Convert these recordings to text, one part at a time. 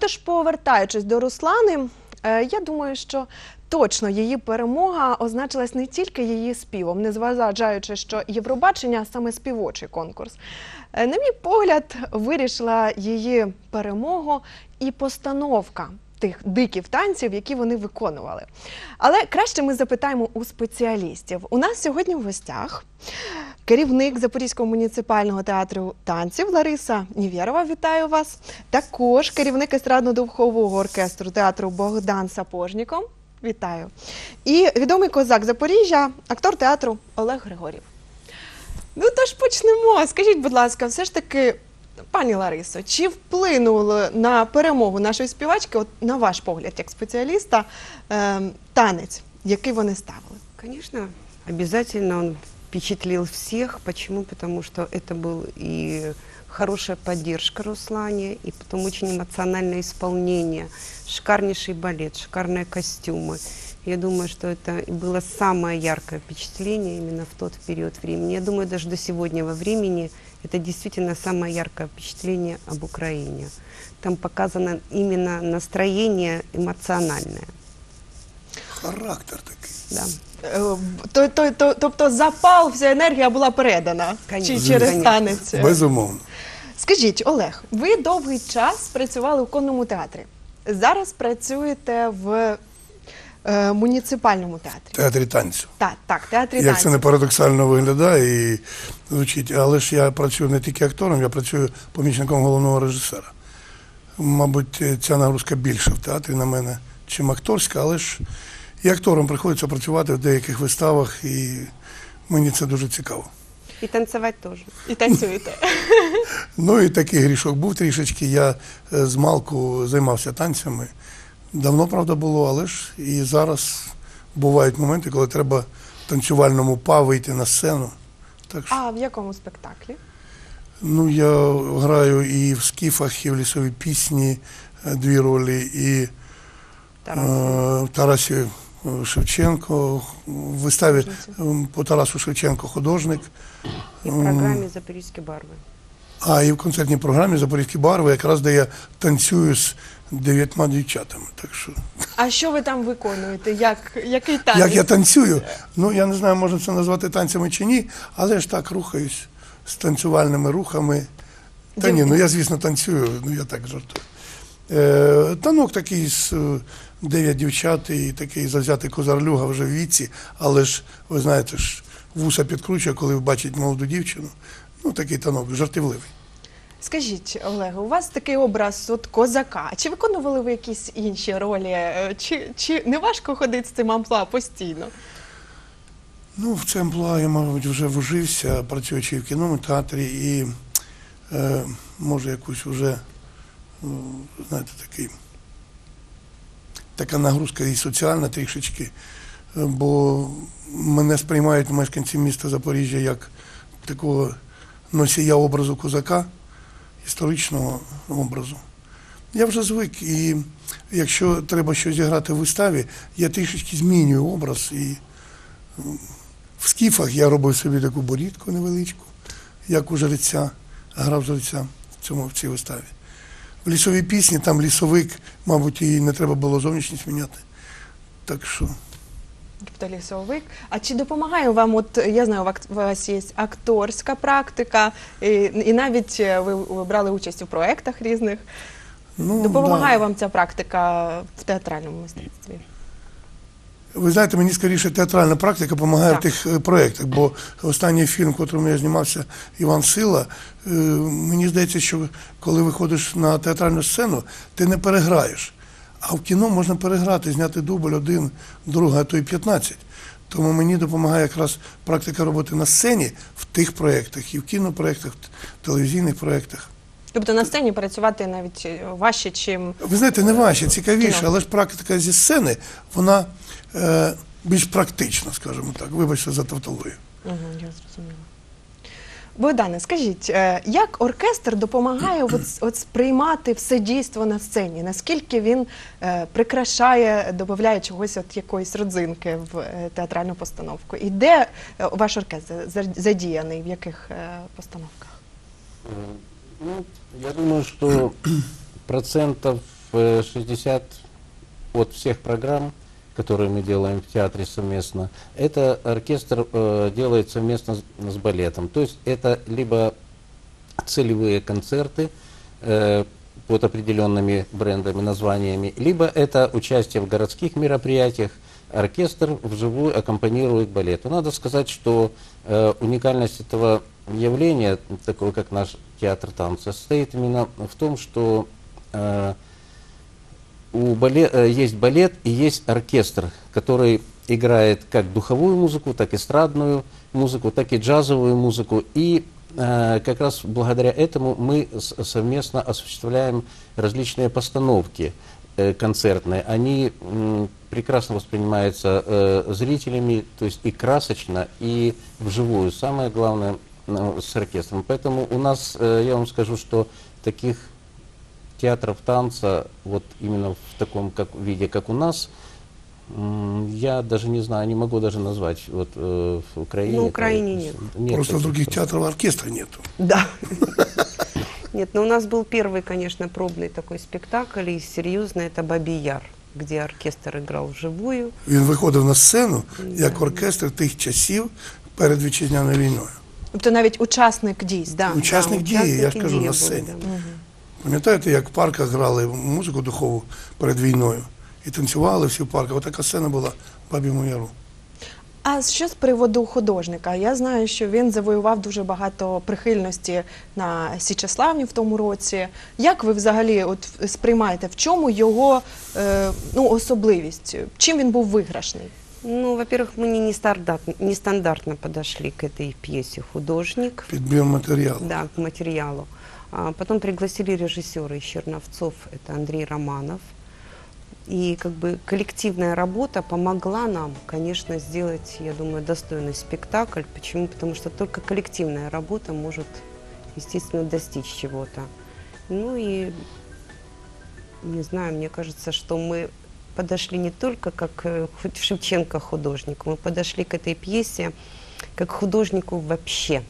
Отож, повертаючись до Руслани, е, я думаю, що точно її перемога означилась не тільки її співом, незважаючи, що Євробачення саме співочий конкурс. Е, На мій погляд, вирішила її перемогу і постановка тих диків танців, які вони виконували. Але краще ми запитаємо у спеціалістів. У нас сьогодні в гостях керівник Запорізького муніципального театру танців Лариса Нівєрова. Вітаю вас. Також керівник естрадно-духового оркестру театру Богдан Сапожніков. Вітаю. І відомий козак Запоріжжя, актор театру Олег Григорів. Ну тож почнемо. Скажіть, будь ласка, все ж таки, пані Ларисо, чи вплинуло на перемогу нашої співачки, от на ваш погляд, як спеціаліста, е, танець, який вони ставили? Конечно, обязательно он впечатлил всех. Почему? Потому что это был и хорошая поддержка Руслане, и потом очень эмоциональное исполнение, шикарнейший балет, шикарные костюмы. Я думаю, что это и было самое яркое впечатление именно в тот период времени. Я думаю, даже до сегодняшнего времени это действительно самое яркое впечатление об Украине. Там показано именно настроение эмоциональное. Характер такий. Да. Е, То, то, то, тобто запал, вся енергія була передана Конечно, чи через конечно. танець. Безумовно. Скажіть, Олег, ви довгий час працювали у конному театрі. Зараз працюєте в е, муніципальному театрі. Театрі танцю. Так, так, театрі танцю. Як це не парадоксально виглядає і звучить, але ж я працюю не тільки актором, я працюю помічником головного режисера. Мабуть, ця нагрузка більша в театрі на мене, чим акторська, але ж і актором приходиться працювати в деяких виставах, і мені це дуже цікаво. И танцевать тоже. І танцюєте. Ну і такий грішок був трішечки. Я е, з малку займався танцями. Давно, правда, було, але ж і зараз бувають моменти, коли треба в танцювальному па вийти на сцену. Так що, А в якому спектаклі? ну, я граю і в скіфах, і в лісовій пісні е, дві ролі, і Тарас. е, Тарасі е, Шевченко, в виставі е, по Тарасу Шевченко художник. И в программе «Запорожские барвы». А і в концертній програмі Запорізькі барви, якраз де я танцюю з дев'ятьма дівчатами. Так що, А що ви там виконуєте? Як, який танець? як я танцюю, ну я не знаю, можна це назвати танцями чи ні, але ж так рухаюсь з танцювальними рухами. Та ні, ну я, звісно, танцюю, ну я так жартую. Е, танок такий з е, дев'ять дівчат і такий завзятий козарлюга вже в віці, але ж, ви знаєте ж, вуса підкручує, коли бачить молоду дівчину. Ну, такий танок, жартівливий. Скажіть, Олег, у вас такий образ от козака. Чи виконували ви якісь інші ролі? Е, Чи, чи не важко ходити з цим амплуа постійно? Ну, в це амплуа я, мабуть, вже вжився, працюючи в кіному театрі, і е, може якусь вже, ну, знаєте, такий, така нагрузка і соціальна трішечки, бо мене сприймають мешканці міста Запоріжжя як такого носія образу козака, історичного образу. Я вже звик, і якщо треба щось зіграти в виставі, я трішечки змінюю образ і в скіфах я робив собі таку борідку невеличку, як у жреця, грав жреця в цьому в цій виставі. В лісовій пісні там лісовик, мабуть, і не треба було зовнішність міняти. Так що Тобто лісовик. А чи допомагає вам? От я знаю, у вас є акторська практика, і, і навіть е, ви, ви брали участь у проєктах різних. ну, Допомагає да. вам ця практика в театральному мистецтві? Ви знаєте, мені скоріше театральна практика допомагає в тих е, проєктах, бо останній фільм, в котрому я знімався, Іван Сила, е, мені здається, що коли виходиш на театральну сцену, ти не переграєш. А в кіно можна переграти, зняти дубль один, другий, а то й 15. Тому мені допомагає якраз практика роботи на сцені в тих проєктах, і в кінопроєктах, в телевізійних проєктах. Тобто на сцені працювати навіть е, важче, чим Ви знаєте, не важче, цікавіше, Кіно. але ж практика зі сцени, вона е, більш практична, скажімо так. Вибачте за тавтологію. Угу, я зрозуміла. Богдане, скажіть, е, як оркестр допомагає от, от сприймати все дійство на сцені? Наскільки він е, прикрашає, додає чогось, от якоїсь родзинки в е, театральну постановку? І де ваш оркестр задіяний, в яких постановках? Ну, я думаю, что процентов э, 60 от всех программ, которые мы делаем в театре совместно, это оркестр э, делает совместно с, с балетом. То есть это либо целевые концерты э, под определенными брендами, названиями, либо это участие в городских мероприятиях, оркестр вживую аккомпанирует балету. Надо сказать, что э, уникальность этого явления, такого как наш театр танца, состоит именно в том, что э, у бале- э, есть балет и есть оркестр, который играет как духовую музыку, так и эстрадную музыку, так и джазовую музыку. И э, как раз благодаря этому мы совместно осуществляем различные постановки э, концертные. Они м, прекрасно воспринимаются э, зрителями, то есть и красочно, и вживую. Самое главное ну, с оркестром. Поэтому у нас, э, я вам скажу, что таких театров танца, вот именно в таком как, виде, как у нас, м, я даже не знаю, не могу даже назвать вот э, в Украине. На Украине нет. Просто таких других просто. театров оркестра нету. Да. Нет, но у нас был первый, конечно, пробный такой спектакль, и серьезно, это «Бабий Яр», где оркестр играл вживую. Він виходив на сцену як оркестр тих часів перед вітчизняною війною. Тобто навіть учасник дійства. Да, Учасник да, дії, я ж учасники кажу, дії на були, сцені. да. Пам'ятаєте, як в парках грали музику духову перед війною і танцювали всі в парках. Отака сцена була в Баб'єму Яру. А що з приводу художника? Я знаю, що він завоював дуже багато прихильності на Січеславні в тому році. Як ви взагалі от сприймаєте, в чому його е, ну, особливість? Чим він був виграшний? Ну, во-первых, мы не нестандартно, нестандартно подошли к этой пьесе «Художник», Підбір матеріалу. да, к материалу. А потом пригласили режиссера из Черновцов, это Андрей Романов. И как бы коллективная работа помогла нам, конечно, сделать, я думаю, достойный спектакль. Почему? Потому что только коллективная работа может, естественно, достичь чего-то. Ну и, не знаю, мне кажется, что мы подошли не только как э, Шевченко художник, мы подошли к этой пьесе как художнику вообще.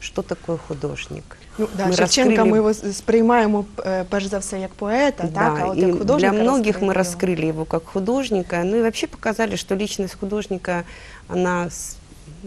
Что такое художник? Ну, да, Ми Шевченка розкрили- ми його сприймаємо е, перш за все як поета, так, а от и як художника для многих розкрити мы його. раскрыли его как художника, ну и вообще показали, что личность художника, она с-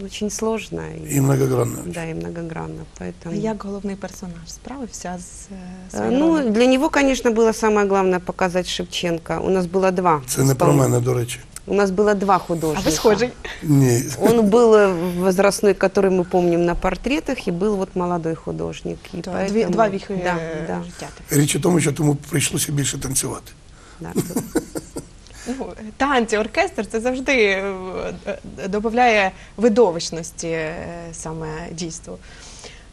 очень сложная. и- І многогранна. Да, и многогранна. А Поэтому... як головний персонаж справився з е, А, своєю Ну, ролью? для него, конечно, было самое главное показать Шевченко. У нас было два. Це не про исполн- мене, до речі. У нас было два А художника. ви схожий. Ні. Он был э, возрастной, который мы помним на портретах, и был вот молодой художник. И То Дві, поэтому- два віхи Да, е, да, життя. Річ у тому, що тому прийшлося більше танцювати. да. Ну, танці, оркестр це завжди е, е, додає видовищності е, саме дійству.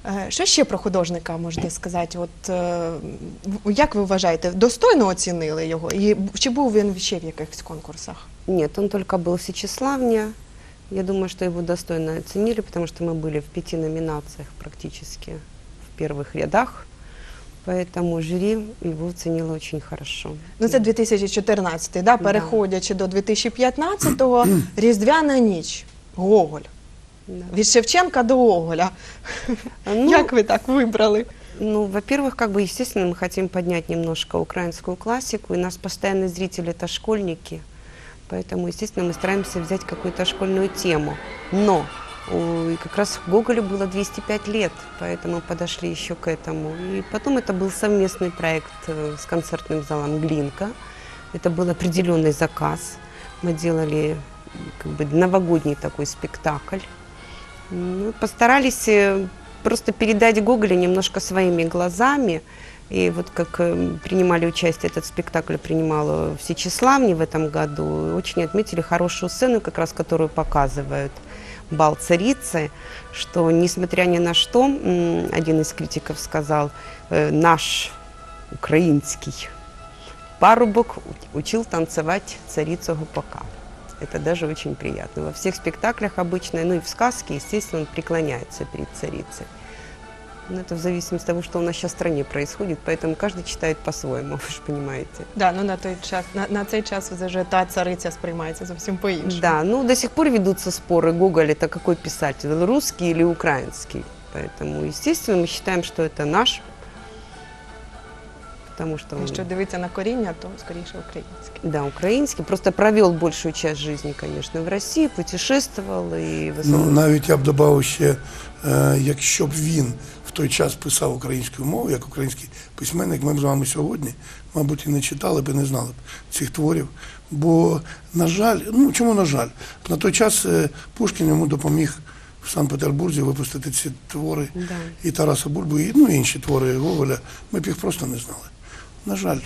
Е, Що ще про художника можете сказати? От е, в- як ви вважаєте, достойно оцінили його? І б- чи був він ще в якихось конкурсах? Нет, он только был в Сечеславне. Я думаю, что его достойно оценили, потому что мы были в пяти номинациях практически в первых рядах. Поэтому жюри его оценило очень хорошо. Ну це 2014, да? переходячи до 2015-го, Різдвяна ніч. Гоголь. Від Шевченка до Гоголя. Ну, Як ви так вибрали? Ну, во-первых, как бы, естественно, мы хотим поднять немножко украинскую классику, и нас постоянные зрители – это школьники, поэтому, естественно, мы стараемся взять какую-то школьную тему. Но и как раз Гоголю было 205 лет, поэтому подошли еще к этому. И потом это был совместный проект э, с концертным залом «Глинка». Это был определенный заказ. Мы делали как бы новогодний такой спектакль. Ну, постарались э, просто передать Гоголя немножко своими глазами. И вот как э, принимали участие, этот спектакль принимала в Сечеславне в этом году, очень отметили хорошую сцену, как раз которую показывают бал царицы, что несмотря ни на что, один из критиков сказал, э, наш украинский парубок учил танцевать царицу Гупака. Это даже очень приятно. Во всех спектаклях обычно, ну и в сказке, естественно, он преклоняется перед царицей. Но это в зависимости от того, что у нас сейчас в стране происходит, поэтому каждый читает по-своему, вы же понимаете. Да, ну на той час на, на цей час вже та цариця сприймається зовсім по-іншому. Да, ну до сих пор ведутся споры, Гоголь это какой писатель, русский или украинский. Поэтому, естественно, мы считаем, что это наш потому что он, Якщо дивитися на коріння, то скоріше українське. да, украинский, просто провел большую часть жизни, конечно, в России, путешествовал и Ну, навіть я б додав ще, е, якщо б він в той час писав українською мовою, як український письменник, ми б з вами сьогодні, мабуть, і не читали б і не знали б цих творів. Бо, на жаль, ну чому на жаль, на той час е, Пушкін йому допоміг в Санкт-Петербурзі випустити ці твори Да. і Тараса Бульбу, і ну, інші твори Гоголя. Ми б їх просто не знали. На жаль,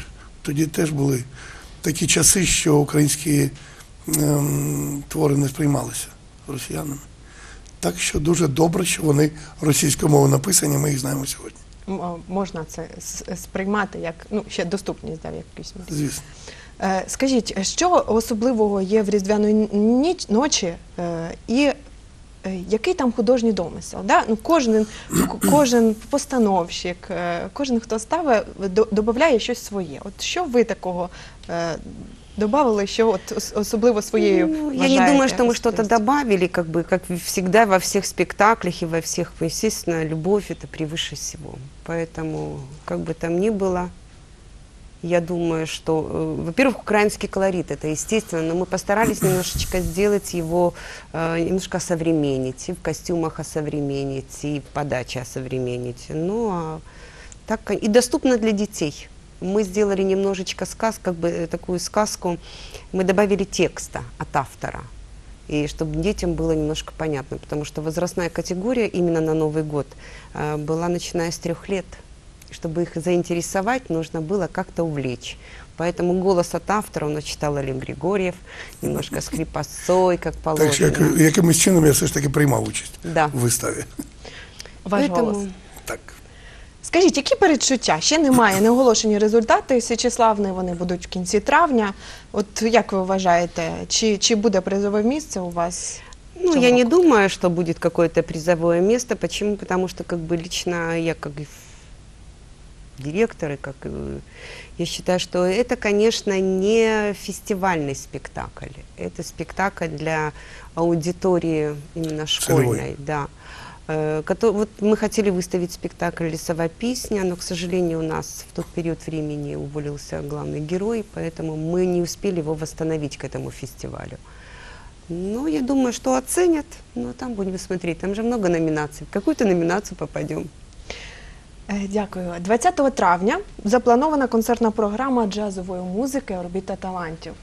тоді теж були такі часи, що українські ем, твори не сприймалися росіянами. Так що дуже добре, що вони російською мовою написані, ми їх знаємо сьогодні. Можна це сприймати як ну ще доступність да, в якійсь мірі. Звісно. Е, Скажіть, що особливого є в різдвяної ніч ночі, е, і е, який там художній домисел? Да? Ну, кожен, к- кожен постановщик, е, кожен, хто ставить, до- додає щось своє. От що ви такого е, додали, що от ос- особливо своєю? Ну, я не вважаєте думаю, что мы что-то особливістю? добавили, как бы, как всегда во всех спектаклях и во всех, естественно, любовь это превыше всего. Поэтому, как бы там ни было, я думаю, что, э, во-первых, украинский колорит, это естественно, но мы постарались немножечко сделать его, э, немножко осовременить, и в костюмах осовременить, и в подаче осовременить. Ну, а так, и доступно для детей. Мы сделали немножечко сказ, как бы э, такую сказку, мы добавили текста от автора. И чтобы детям было немножко понятно, потому что возрастная категория именно на Новый год э, была начиная с трех лет. И Чтобы их заинтересовать, нужно было как-то увлечь. Поэтому голос от автора он читал Олег Григорьев, немножко скрипасой, как Так що положено. як, якимось чином я все ж таки приймав участь Да. в виставі. Ваш голос. Поэтому Так. Скажіть, які передчуття? Ще немає, не оголошені результати Січеславни, вони будуть в кінці травня. От як ви вважаєте, чи, чи буде призове місце у вас? Ну, цього я не року? думаю, что будет какое-то призовое место. Почему? Потому что, как бы, лично я, как и директор, и как э, я считаю, что это, конечно, не фестивальный спектакль. Это спектакль для аудитории именно школьной, Целевой. да. Э, кото- Вот мы хотели выставить спектакль «Лесовая песня», но, к сожалению, у нас в тот период времени уволился главный герой, поэтому мы не успели его восстановить к этому фестивалю. Ну, я думаю, что оценят, но там будем смотреть. Там же много номинаций. В какую-то номинацию попадем. Е, Дякую. 20 травня запланована концертна програма джазової музики Орбіта талантів.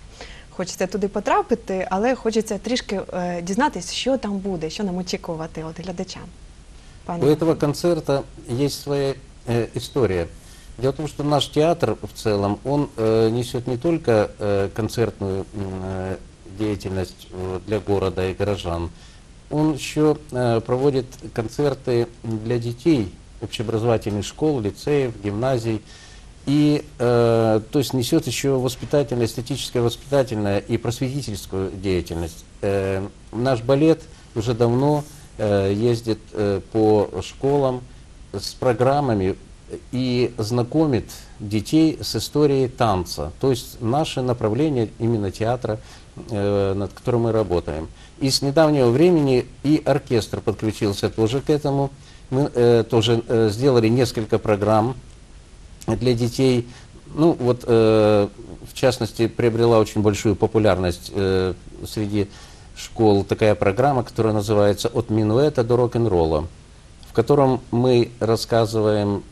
Хочеться туди потрапити, але хочеться трішки е, дізнатися, що там буде, що нам очікувати от глядачам. Пане У этого концерта есть своя э, история. Дело в том, что наш театр в целом, он э, несет не только э, концертную м, э, деятельность э, для города и горожан, он еще э, проводит концерты для детей общеобразовательных школ, лицеев, гимназий. И, э, то есть, несет еще воспитательное, эстетическое воспитательное и просветительскую деятельность. Э, наш балет уже давно э, ездит э, по школам с программами и знакомит детей с историей танца. То есть наше направление именно театра, э, над которым мы работаем. И с недавнего времени и оркестр подключился тоже к этому. Мы э, тоже э, сделали несколько программ для детей. Ну, вот, э, в частности, приобрела очень большую популярность э, среди школ такая программа, которая называется «От минуэта до рок-н-ролла», в котором мы рассказываем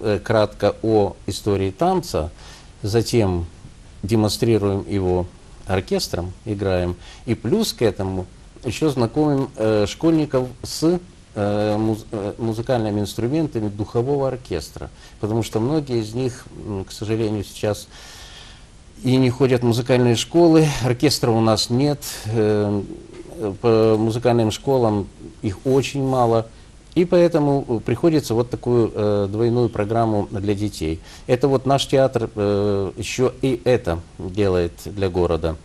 э, кратко о истории танца, затем демонстрируем его оркестром, играем, и плюс к этому еще знакомим э, школьников с музыкальными инструментами духового оркестра, потому что многие из них, к сожалению, сейчас и не ходят в музыкальные школы, оркестра у нас нет, э, по музыкальным школам их очень мало, и поэтому приходится вот такую э, двойную программу для детей. Это вот наш театр э, еще и это делает для города.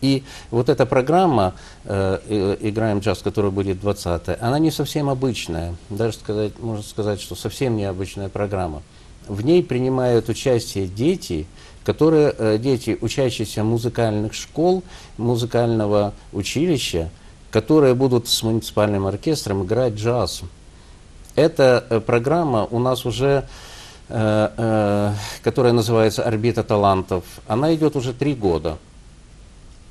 И вот эта программа э, э, «Играем джаз», которая будет 20 она не совсем обычная. Даже сказать, можно сказать, что совсем необычная программа. В ней принимают участие дети, которые, э, дети, учащиеся музыкальных школ, музыкального училища, которые будут с муниципальным оркестром играть джаз. Эта э, программа у нас уже э, которая называется «Орбита талантов», она идет уже три года.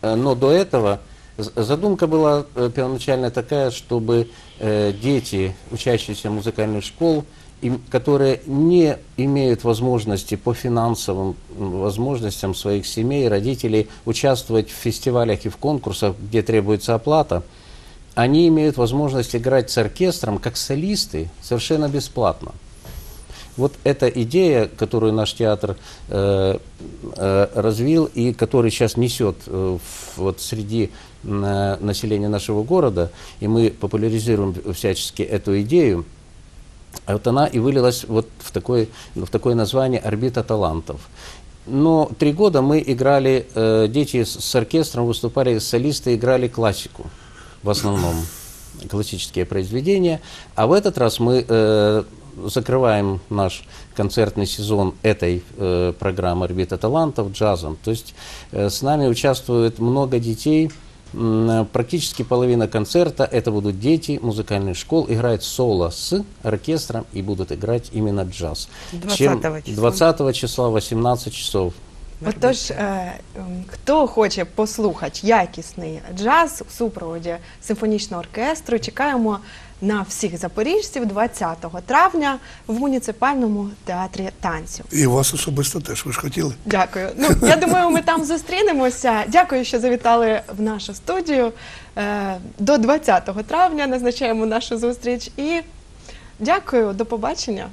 Э, Но до этого задумка была э, первоначально такая, чтобы э, дети, учащиеся музыкальных школ, которые не имеют возможности по финансовым возможностям своих семей, родителей участвовать в фестивалях и в конкурсах, где требуется оплата, они имеют возможность играть с оркестром как солисты совершенно бесплатно. Вот эта идея, которую наш театр э, э, развил и который сейчас несет э, вот среди э, населения нашего города, и мы популяризируем всячески эту идею, вот она и вылилась вот в, такой, в такое название «Орбита талантов». Но три года мы играли, э, дети с, с оркестром выступали, солисты играли классику в основном, классические произведения. А в этот раз мы э, закрываем наш концертный сезон этой э, программы «Орбита талантов» джазом. То есть э, с нами участвует много детей, М, Практически половина концерта это будут дети музыкальных школ, играют соло с оркестром и будут играть именно джаз. 20 Чем- числа. 20 числа, 18 часов. Отож, е, ем, хто хоче послухати якісний джаз у супроводі симфонічного оркестру, чекаємо на всіх запоріжців 20 травня в муніципальному театрі танців. І вас особисто теж ви ж хотіли. Дякую. Ну я думаю, ми там зустрінемося. Дякую, що завітали в нашу студію. Е, До 20 травня назначаємо нашу зустріч і дякую, до побачення.